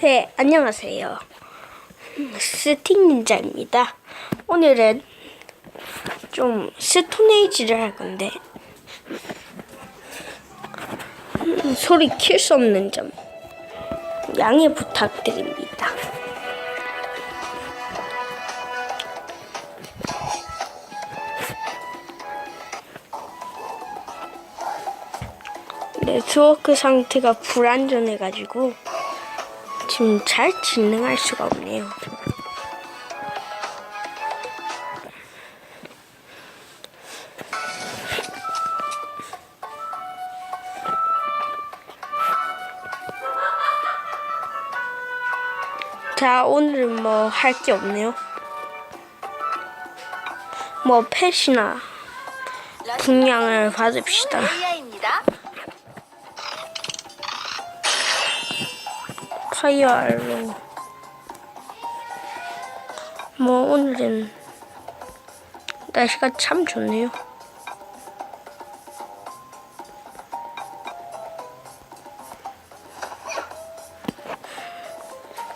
네, 안녕하세요. 스틱 닌자입니다. 오늘은 좀 스톤에이지를 할 건데 음, 소리 킬 수 없는 점 양해 부탁드립니다. 네트워크 상태가 불안전해가지고 지금 잘 진행할 수가 없네요. 자, 오늘은 뭐 할 게 없네요. 뭐 펫이나 분양을 받읍시다. 파이어 알로 뭐 오늘은 날씨가 참 좋네요.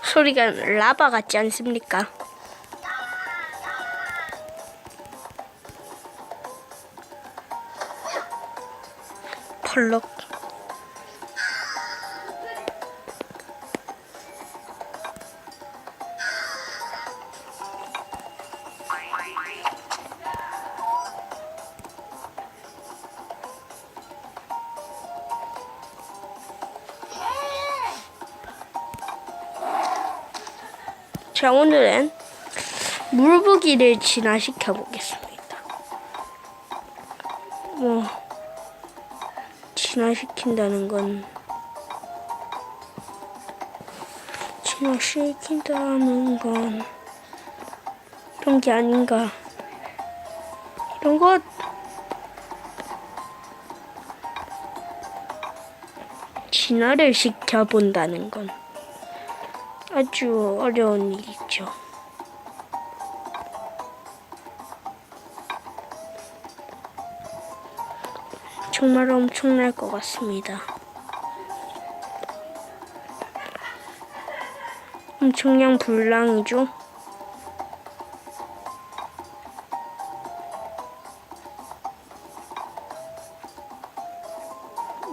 소리가 라바 같지 않습니까? 펄럭 자, 오늘은 물부기를 진화시켜 보겠습니다. 뭐, 진화시킨다는 건, 진화시킨다는 건, 이런 게 아닌가. 이런 것, 진화를 시켜본다는 건, 아주 어려운 일이죠. 정말 엄청날 것 같습니다. 엄청난 불량이죠.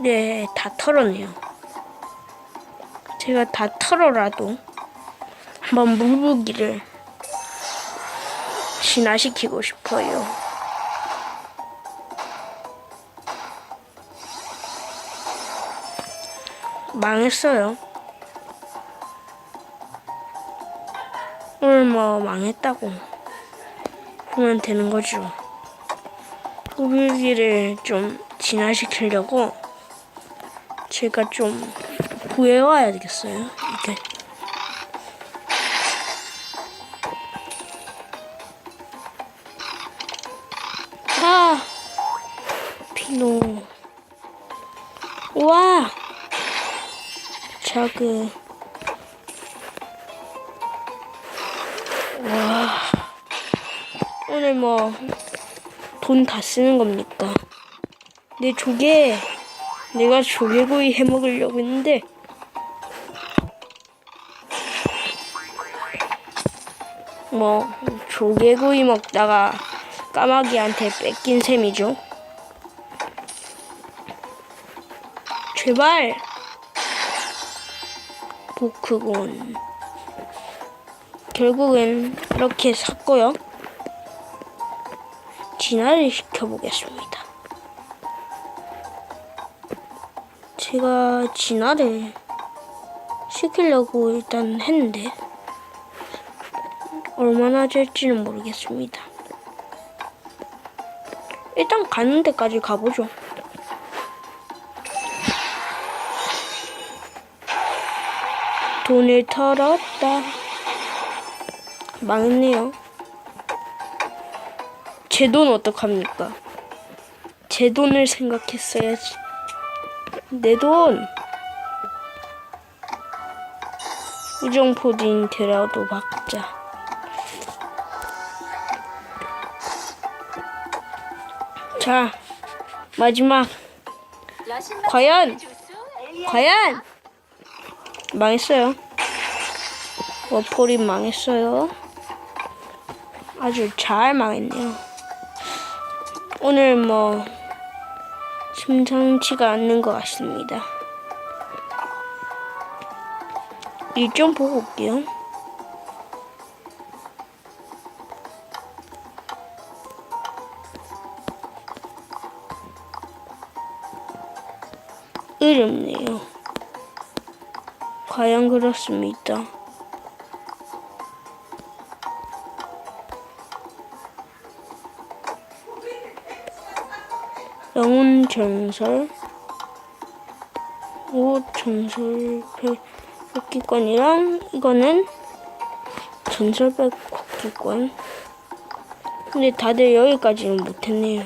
네, 다 털었네요. 제가 다 털어라도 한번 물부기를 진화시키고 싶어요. 망했어요. 오늘 뭐 망했다고 보면 되는 거죠. 물부기를 좀 진화시키려고 제가 좀 구해와야 되겠어요. 이게. 저그. 와, 오늘 뭐, 돈 다 쓰는 겁니까? 내 조개, 내가 조개구이 해 먹으려고 했는데, 뭐, 조개구이 먹다가 까마귀한테 뺏긴 셈이죠. 제발 보크곤 결국엔 이렇게 샀고요. 진화를 시켜보겠습니다. 제가 진화를 시키려고 일단 했는데 얼마나 될지는 모르겠습니다. 일단 가는 데까지 가보죠. 돈을 털었다. 망했네요. 제 돈 어떡합니까? 제 돈을 생각했어야지. 내 돈. 우정포딘이라도 받자. 자, 마지막. 과연? 과연 망했어요. 워폴이 망했어요. 아주 잘 망했네요. 오늘 뭐 심상치가 않는 것 같습니다. 일 좀 보고 올게요. 어렵네요. 과연 그렇습니다. 영혼 전설, 오 전설 백기권이랑 이거는 전설 백기권. 근데 다들 여기까지는 못했네요.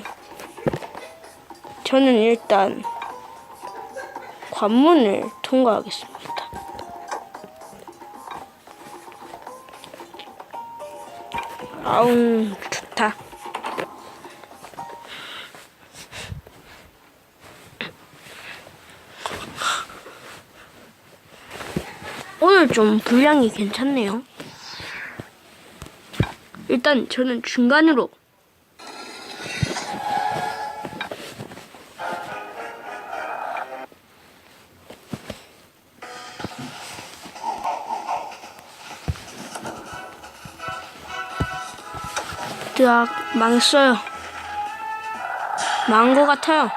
저는 일단 관문을 통과하겠습니다. 아우 좋다. 오늘 좀 분량이 괜찮네요. 일단 저는 중간으로 드악 망했어요. 망한 것 같아요.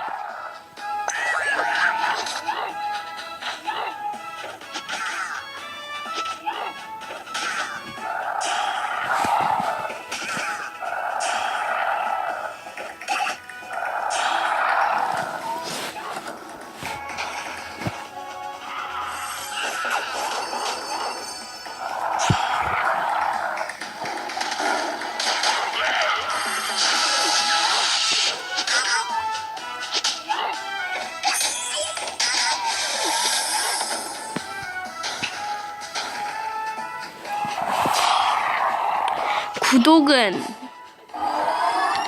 구독은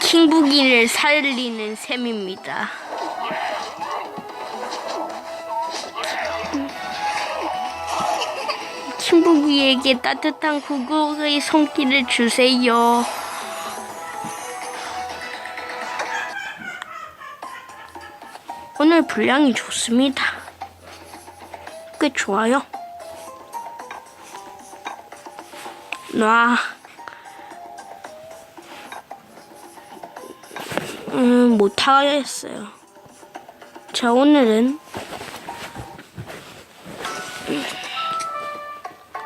킹부기를 살리는 셈입니다. 킹부기에게 따뜻한 구독의 손길을 주세요. 오늘 분량이 좋습니다. 꽤 좋아요. 놔. 못하겠어요. 자, 오늘은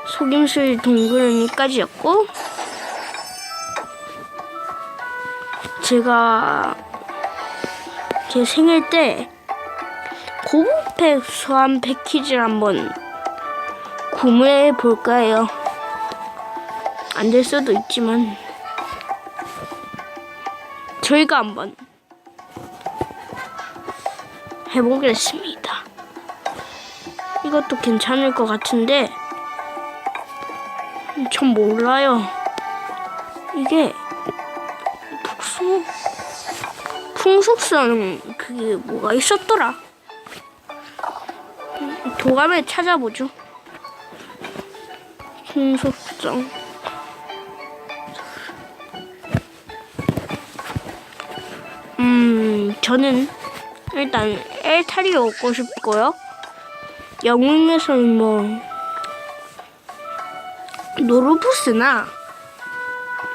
속임수의 동그라미까지였고, 제가 제 생일 때 고급팩 소환 패키지를 한번 구매해 볼까요? 안 될 수도 있지만, 저희가 한번 해보겠습니다. 이것도 괜찮을 것 같은데 전 몰라요. 이게 풍속 풍속성 그게 뭐가 있었더라. 도감에 찾아보죠. 풍속성. 음, 저는 일단 엘타리 얻고 싶고요. 영웅에서는 뭐 노르부스나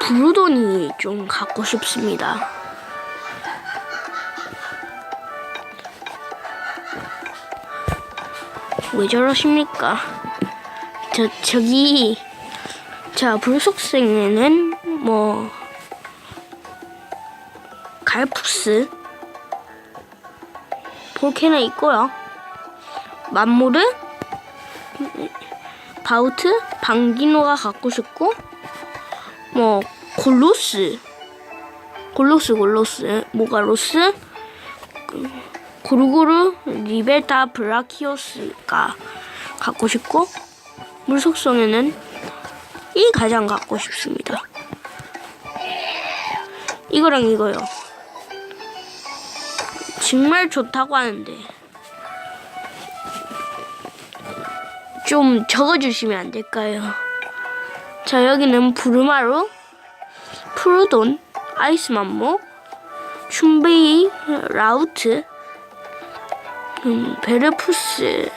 브루돈이 좀 갖고 싶습니다. 왜 저러십니까? 저 저기 자 불속생에는 뭐 갈푸스 볼케나 있고요. 만모르 바우트 방디노가 갖고 싶고 뭐 골로스 골로스 골로스 모가로스 고루고루 리베타 브라키오스가 갖고 싶고 물속성에는 이 가장 갖고 싶습니다. 이거랑 이거요. 정말 좋다고 하는데 좀 적어주시면 안 될까요? 자, 여기는 부르마루, 푸르돈, 아이스만모, 춘베이, 라우트, 음, 베르푸스,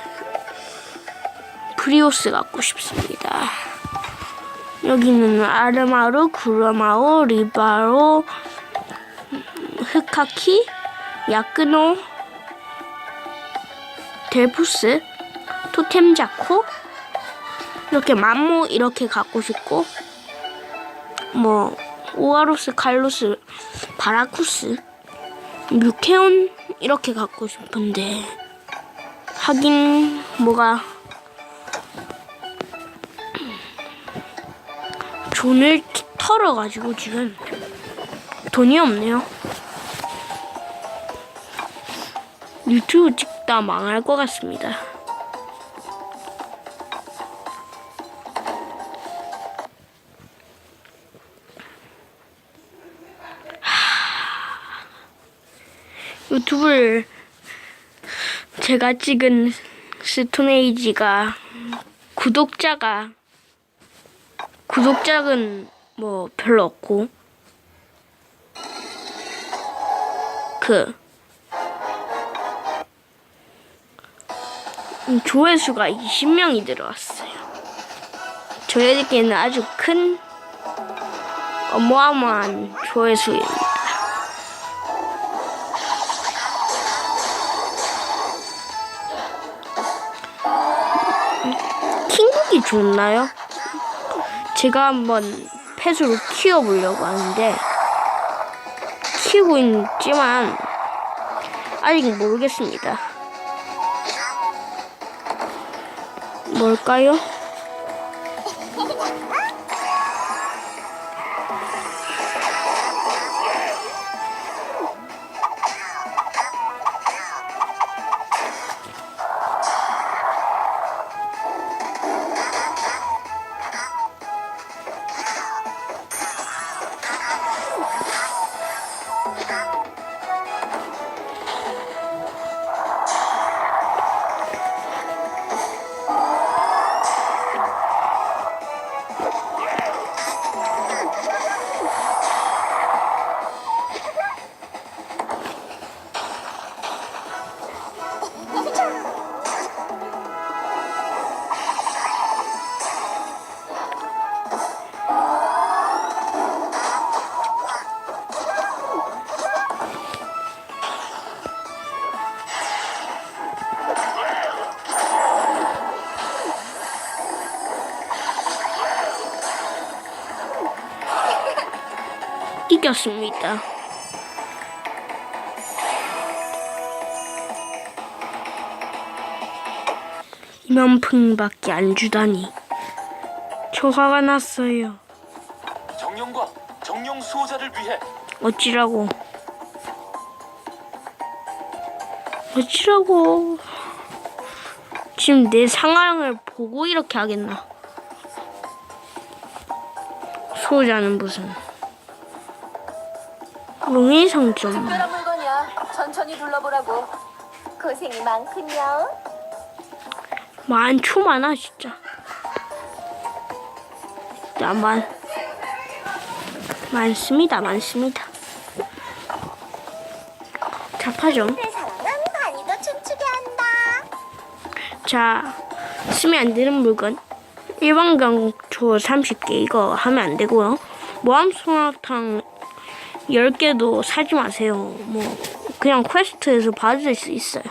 프리오스 갖고 싶습니다. 여기는 아르마루, 구르마오, 리바로, 음, 흑카키, 야크노, 델푸스, 토템 자코, 이렇게 만모 이렇게 갖고 싶고, 뭐, 오아로스, 칼로스, 바라쿠스, 뮤케온 이렇게 갖고 싶은데, 하긴 뭐가 돈을 털어가지고 지금 돈이 없네요. 유튜브 찍다 망할 것 같습니다. 하, 유튜브를 제가 찍은 스톤에이지가 구독자가 구독자는 뭐 별로 없고 그 조회수가 20명이 들어왔어요. 저에게는 아주 큰 어마어마한 조회수입니다. 킹국이 좋나요? 제가 한번 펫으로 키워보려고 하는데 키우고 있지만 아직 모르겠습니다. 뭘까요? 이겼습니다. 이만풍밖에 안 주다니 저 화가 났어요. 정령과 정령 수호자를 위해 어찌라고 어찌라고 지금 내 상황을 보고 이렇게 하겠나 소자는 무슨 롱이 상점 특별한 물건이야. 천천히 둘러보라고. 고생이 많군요. 많죠 많아 진짜 나만 많습니다 많습니다 자파점 춤추게 한다. 자, 쓰면 안 되는 물건. 일반 강초 30개 이거 하면 안 되고요. 모함 소나탕 10개도 사지 마세요. 뭐 그냥 퀘스트에서 받을 수 있어요.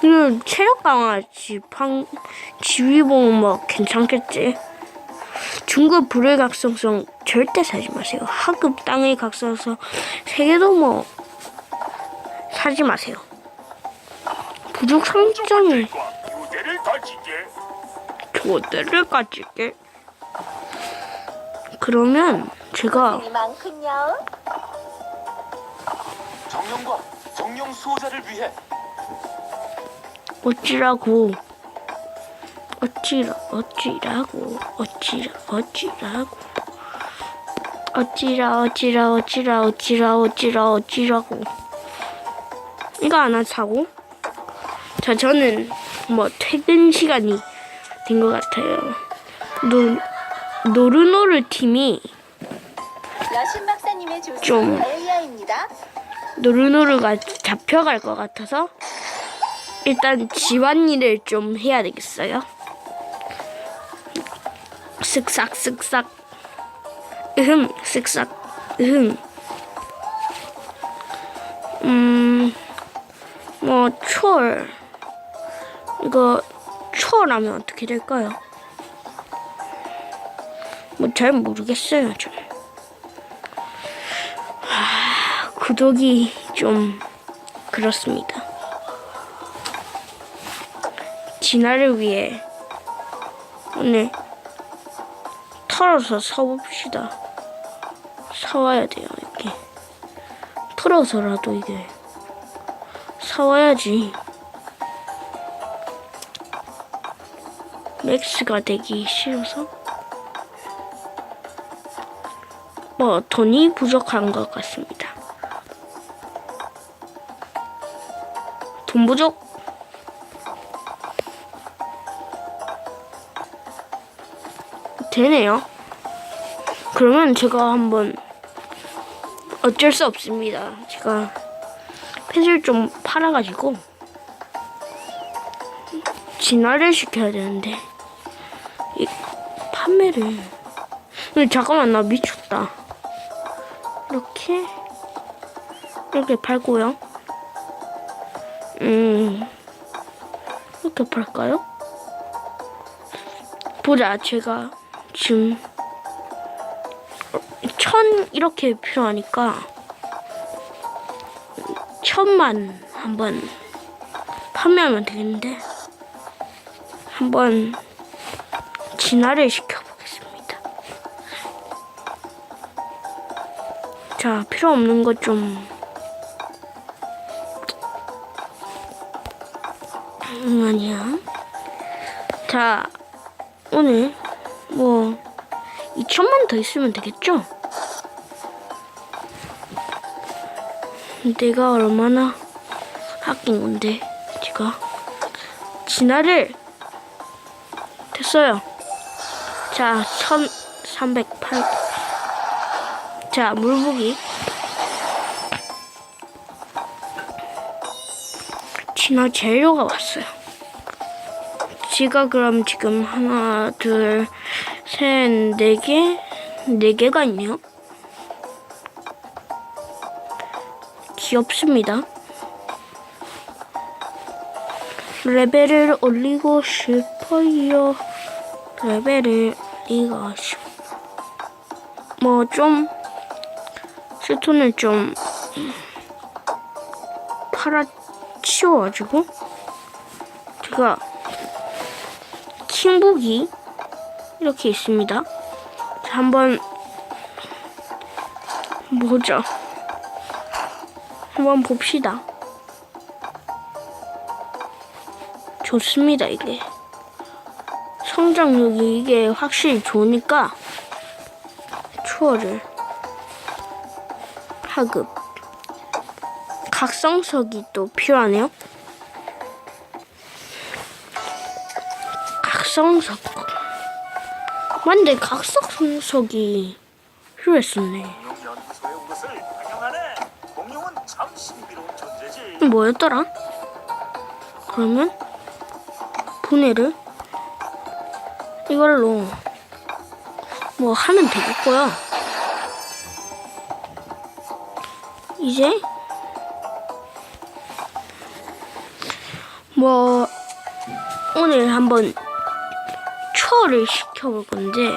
그리고 체력 강화 지팡 지휘봉 뭐 괜찮겠지. 중급 불의 각성성 절대 사지 마세요. 하급 땅의 각성성 세 개도 뭐 사지 마세요. 부족 상점이 유대를 다지게 교대를 가지게 그러면 제가 많군요. 정령과 정령 수호자를 위해 어찌라고? 어찌라 어찌라고? 어찌라 어찌라고? 어찌라 어찌라 어찌라 어찌라 어찌라 어찌라고? 이거 하나 사고? 자 저는 뭐 퇴근 시간이 된 것 같아요. 눈 노르노르 팀이 여신 박사님의 조수 좀. 엘리아입니다. 노르노르가 잡혀갈 것 같아서 일단 집안일을 좀 해야 되겠어요. 쓱싹 쓱싹 으흠 쓱싹 으흠 음뭐 초월 이거 초월하면 어떻게 될까요? 뭐 잘 모르겠어요 좀. 구독이 좀 그렇습니다. 진화를 위해 오늘 털어서 사봅시다. 사와야 돼요, 이렇게. 털어서라도 이게 사와야지. 맥스가 되기 싫어서. 뭐 돈이 부족한 것 같습니다. 돈 부족. 되네요. 그러면 제가 한번 어쩔 수 없습니다. 제가 펫을 좀 팔아가지고 진화를 시켜야 되는데 이 판매를 근데 잠깐만 나 미쳤다. 이렇게 이렇게 팔고요. 음, 이렇게 팔까요? 보자, 제가 지금 천 이렇게 필요하니까 천만 한번 판매하면 되겠는데 한번 진화를 시켜 자, 필요 없는 것좀 음, 아니야. 자, 오늘 뭐 2천만 더 있으면 되겠죠? 내가 얼마나 아낀 건데 제가 진화를 됐어요. 자, 1308. 자, 물고기. 진화 재료가 왔어요. 지가 그럼 지금 하나, 둘, 셋, 네 개, 네 개가 있네요. 귀엽습니다. 레벨을 올리고 싶어요. 레벨을 올리고 싶. 뭐좀 스톤을 좀 팔아 치워가지고 제가 킹북이 이렇게 있습니다. 자, 한번 보자. 한번 봅시다. 좋습니다, 이게. 성장력이 이게 확실히 좋으니까 추월을 하급 각성석이 또 필요하네요. 각성석. 맞는데 각성석이 필요했었네. 뭐였더라? 그러면 분해를 이걸로 뭐 하면 되겠고요. 이제 뭐 오늘 한번 초를 시켜볼 건데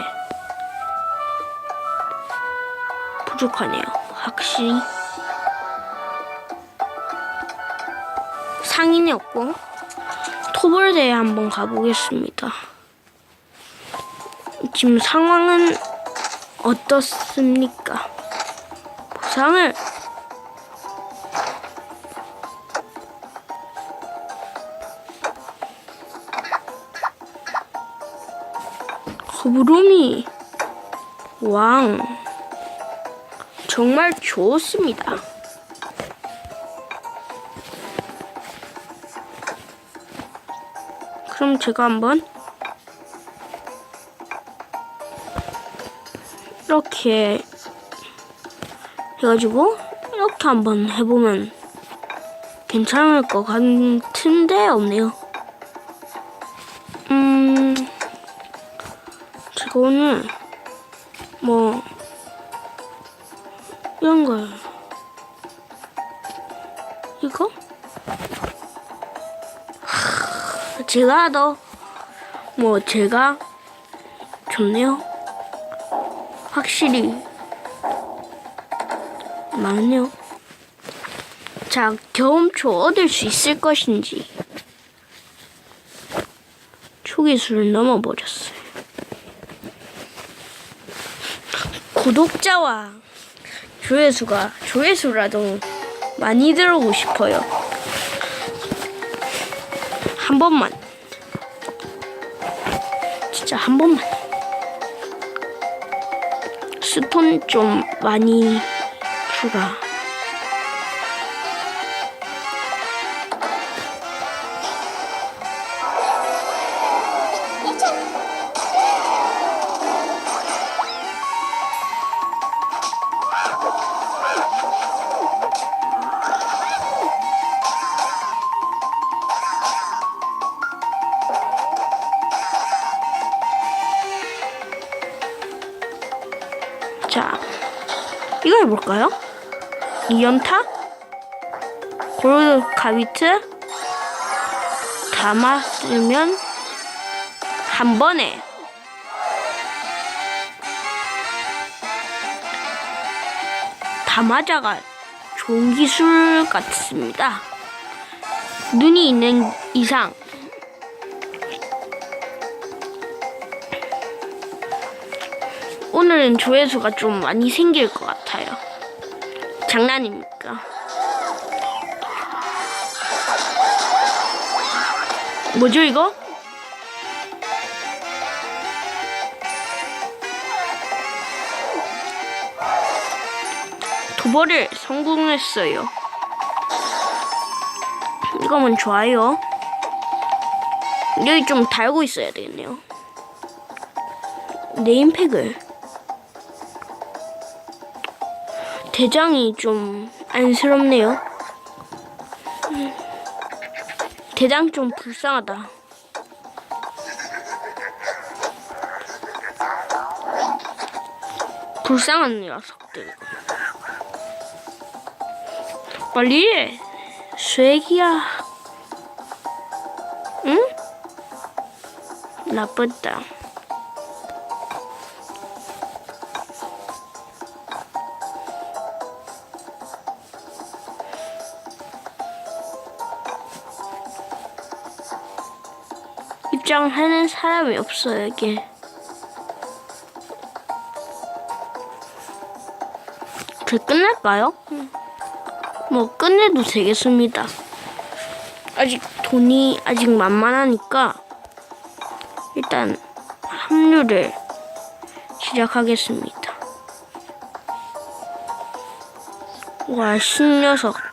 부족하네요. 확실히 상인이 없고 토벌대에 한번 가보겠습니다. 지금 상황은 어떻습니까? 보상을 거부름이 왕 정말 좋습니다. 그럼 제가 한번 이렇게 해가지고 이렇게 한번 해보면 괜찮을 것 같은데 없네요. 오늘 뭐 이런 걸 이거 하, 제가 더 뭐 제가 좋네요. 확실히 많네요. 자, 경험초 얻을 수 있을 것인지 초기수를 넘어버렸어요. 구독자와 조회수가 조회수라도 많이 들어오고 싶어요. 한 번만. 진짜 한 번만. 스톤 좀 많이 추가. 볼까요? 이연타? 골드 가비트? 담았으면 한 번에 다 맞아가 좋은 기술 같습니다. 눈이 있는 이상 오늘은 조회수가 좀 많이 생길 것 같아요. 장난입니까? 뭐죠 이거? 도벌을 성공했어요. 이거면 좋아요. 여기 좀 달고 있어야 되겠네요. 네임팩을 대장이 좀 안쓰럽네요. 음, 대장 좀 불쌍하다. 불쌍한 녀석들. 빨리 해. 쇠기야. 응? 나쁘다. 입장하는 사람이 없어 여기. 그 끝낼까요? 음. 뭐 끝내도 되겠습니다. 아직 돈이 아직 만만하니까 일단 합류를 시작하겠습니다. 와 신녀석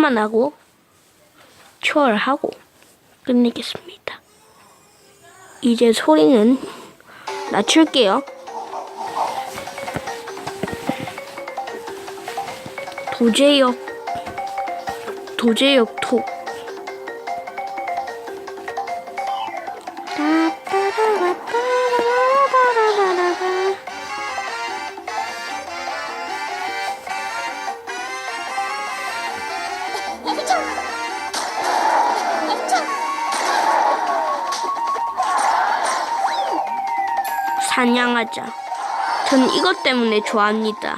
이 판만 하고 초월하고 끝내겠습니다. 이제 소리는 낮출게요. 도제역 도제역 톡 사냥하자. 전 이것 때문에 좋아합니다.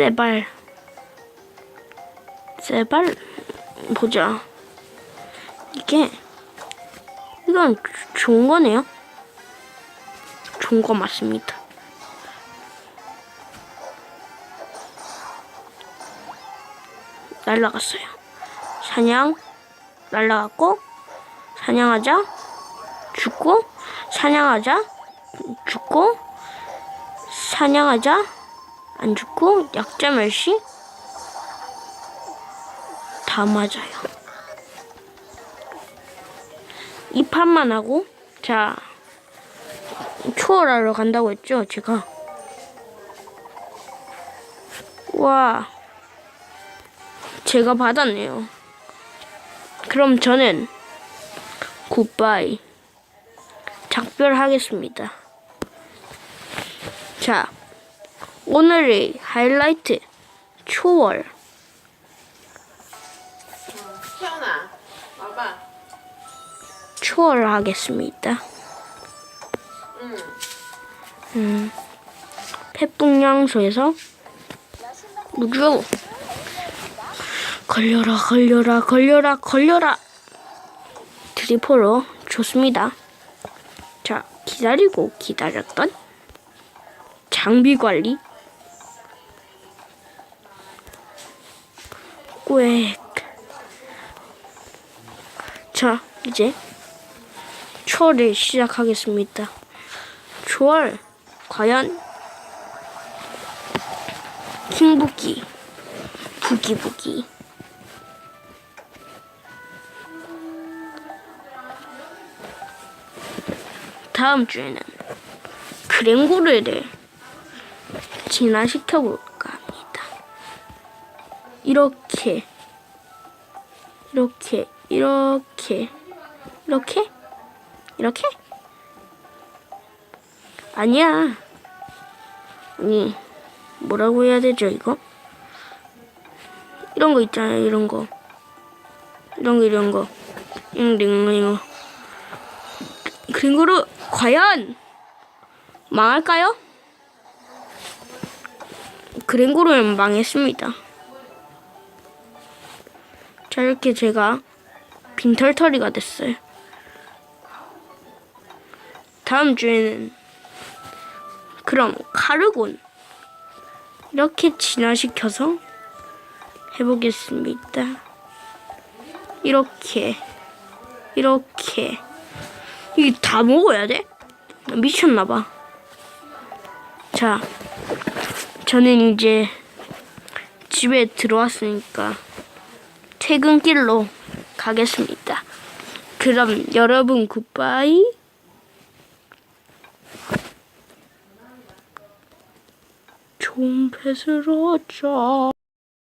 제발. 제발. 보자. 이게, 이건 조- 좋은 거네요. 좋은 거 맞습니다. 날라갔어요. 사냥, 날라갔고, 사냥하자, 죽고, 사냥하자, 죽고, 사냥하자, 안 죽고, 약자 멸시, 다 맞아요. 이 판만 하고, 자, 초월하러 간다고 했죠, 제가. 와, 제가 받았네요. 그럼 저는 굿바이 작별하겠습니다. 자, 오늘의 하이라이트 초월 태연아, 와봐. 초월 하겠습니다. 응. 음, 태풍양소에서 우주 걸려라 걸려라 걸려라 걸려라 트리포로 좋습니다. 자 기다리고 기다렸던 장비 관리 꽥. 자 이제 초월을 시작하겠습니다. 초월 과연 킹부기 부기부기 다음 주에는 그랭고르를 진화시켜 볼까 합니다. 이렇게 이렇게 이렇게 이렇게 이렇게 아니야. 아니, 뭐라고 해야 되죠, 이거? 이런 거 있잖아요, 이런 거. 이런 거, 이런 거. 이런 거, 이런 거. 그린고르, 과연! 망할까요? 그린고르는 망했습니다. 자, 이렇게 제가 빈털터리가 됐어요. 다음 주에는 그럼 카르곤 이렇게 진화시켜서 해보겠습니다. 이렇게 이렇게 이게 다 먹어야 돼? 미쳤나봐. 자, 저는 이제 집에 들어왔으니까 퇴근길로 가겠습니다. 그럼 여러분 굿바이. 좀 베스러져.